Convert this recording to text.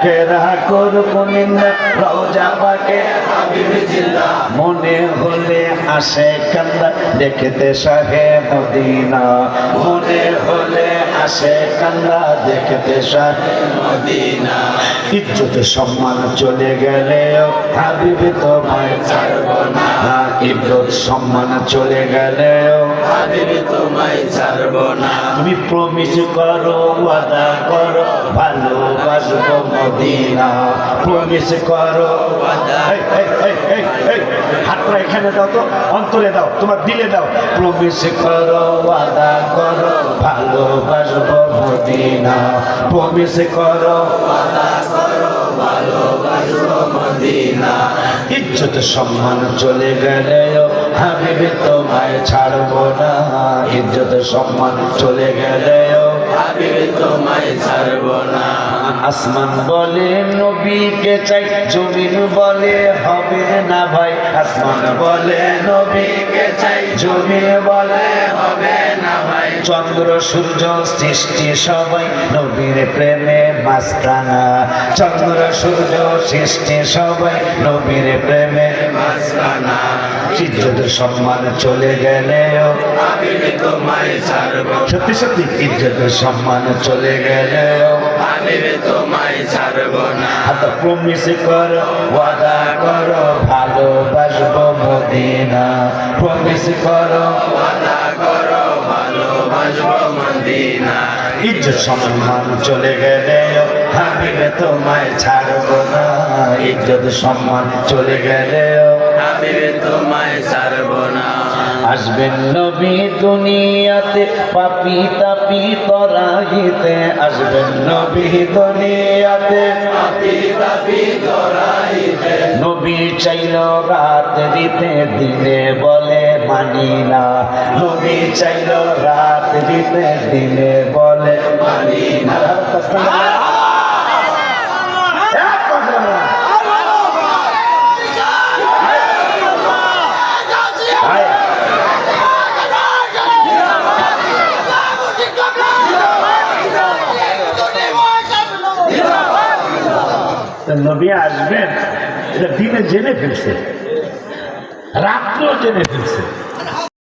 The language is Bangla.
লোকেরা করব নিন্দা রওজা পাকে। মনে হলে আসে কান্দা দেখতে শাহে মদিনা। মনে হলে আসে কান্দা দেখতে শাহে মদিনা। ইজ্জত সম্মান চলে গেলেও হাবিবি তোমায় ছাড়ব না। ইজ্জত সম্মান চলে গেলেও হাবিবি তোমায় ছাড়ব না। তুমি প্রমিস করো, ওয়াদা করো ভালোবাসবো মদিনা। প্রমিস করো এই, এই, এই, এই, এই, হাতটা এখানে দাও তো অন্তরে দাও তোমার দিলে দাও। প্রমিস করো ওয়াদা করো ভালোবাসবো মদিনা। প্রমিস করো মদিনা। ইজ্জত সম্মান চলে গেলেও হাবিবি তোমায় ছাড়বো না। ইজ্জত সম্মান চলে গেলেও হাবিবি তোমায় ছাড়ব আসমান বলে, নবীকে চাই, জমিন বলে, হবে না ভাই। আসমান বলে, নবীকে চাই, জমিন বলে, হবে না ভাই। চন্দ্র, সূর্য সৃষ্টি সবাই নবীর প্রেমে মাস্তানা। চন্দ্র, সূর্য সৃষ্টি সবাই নবীর প্রেমে মাসকানা ইজ্জত সম্মান চলে গেলেও সত্যি সত্যি ইজ্জত সম্মান চলে গেলেও হাবিবি তোমায় ছাড়ব না প্রমিস কর ওয়াদা করো ভালোবাসবো মদিনা। প্রমিস করো ওয়াদা করো ভালোবাসবো মদিনা। ইজ্জত সম্মান চলে গেলেও হাবিবে তোমায় ছাড়বো না। ইজ্জত সম্মান চলে গেলেও হাবিবি তোমায় ছাড়ব আসবেন নবী দুনিয়াতে, পাপি তাপি তরাহিতে আসবেন নবী দুনিয়াতে, পাপি পাপি তোরাইতে নবী চাইল রাত দিতে দিনে বলে মানি না। নবী চাইল রাত দিতে দিনে বলে মানি না। নবী আসবেন এটা দিনে জেনে ফেলছে রাত্রেও জেনে ফেলছে।